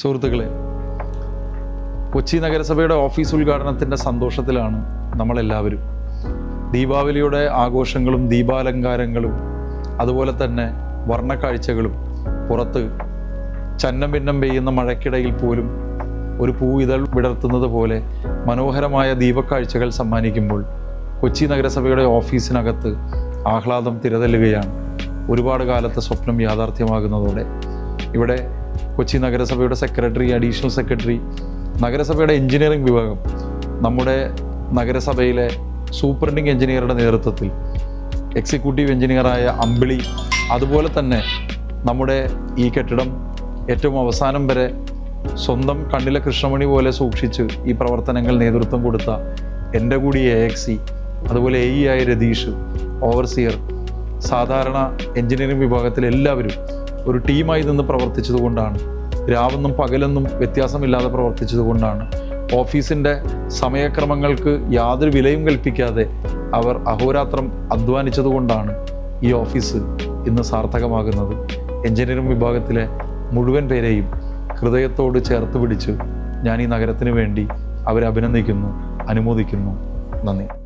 സുഹൃത്തുക്കളെ കൊച്ചി നഗരസഭയുടെ ഓഫീസ് ഉദ്ഘാടനത്തിന്റെ സന്തോഷത്തിലാണ് നമ്മളെല്ലാവരും. ദീപാവലിയുടെ ആഘോഷങ്ങളും ദീപാലങ്കാരങ്ങളും അതുപോലെ തന്നെ വർണക്കാഴ്ചകളും പുറത്ത് ചന്നം ഭിന്നം പെയ്യുന്ന മഴയ്ക്കിടയിൽ പോലും ഒരു പൂ ഇതൾ വിടർത്തുന്നത് പോലെ മനോഹരമായ ദീപക്കാഴ്ചകൾ സമ്മാനിക്കുമ്പോൾ കൊച്ചി നഗരസഭയുടെ ഓഫീസിനകത്ത് ആഹ്ലാദം തിരതല്ലുകയാണ്. ഒരുപാട് കാലത്തെ സ്വപ്നം യാഥാർത്ഥ്യമാകുന്നതോടെ ഇവിടെ കൊച്ചി നഗരസഭയുടെ സെക്രട്ടറി അഡീഷണൽ സെക്രട്ടറി നഗരസഭയുടെ എഞ്ചിനീയറിംഗ് വിഭാഗം നമ്മുടെ നഗരസഭയിലെ സൂപ്രണ്ടിങ് എഞ്ചിനീയറുടെ നേതൃത്വത്തിൽ എക്സിക്യൂട്ടീവ് എഞ്ചിനീയറായ അമ്പിളി അതുപോലെ തന്നെ നമ്മുടെ ഈ കെട്ടിടം ഏറ്റവും അവസാനം വരെ സ്വന്തം കണ്ണിലെ കൃഷ്ണമണി പോലെ സൂക്ഷിച്ച് ഈ പ്രവർത്തനങ്ങൾ നേതൃത്വം കൊടുത്ത എന്റെ കൂടി എ എക്സി അതുപോലെ എ ഇ ആയ രതീഷ് ഓവർസിയർ സാധാരണ എഞ്ചിനീയറിംഗ് വിഭാഗത്തിലെ എല്ലാവരും ഒരു ടീമായി നിന്ന് പ്രവർത്തിച്ചതുകൊണ്ടാണ് രാവെന്നും പകലെന്നും വ്യത്യാസമില്ലാതെ പ്രവർത്തിച്ചതുകൊണ്ടാണ് ഓഫീസിന്റെ സമയക്രമങ്ങൾക്ക് യാതൊരു വിലയും കൽപ്പിക്കാതെ അവർ അഹോരാത്രം അധ്വാനിച്ചതുകൊണ്ടാണ് ഈ ഓഫീസ് ഇന്ന് സാർത്ഥകമാകുന്നത്. എഞ്ചിനീയറിംഗ് വിഭാഗത്തിലെ മുഴുവൻ പേരെയും ഹൃദയത്തോട് ചേർത്ത് പിടിച്ച് ഞാൻ ഈ നഗരത്തിന് വേണ്ടി അവരെ അഭിനന്ദിക്കുന്നു അനുമോദിക്കുന്നു. നന്ദി.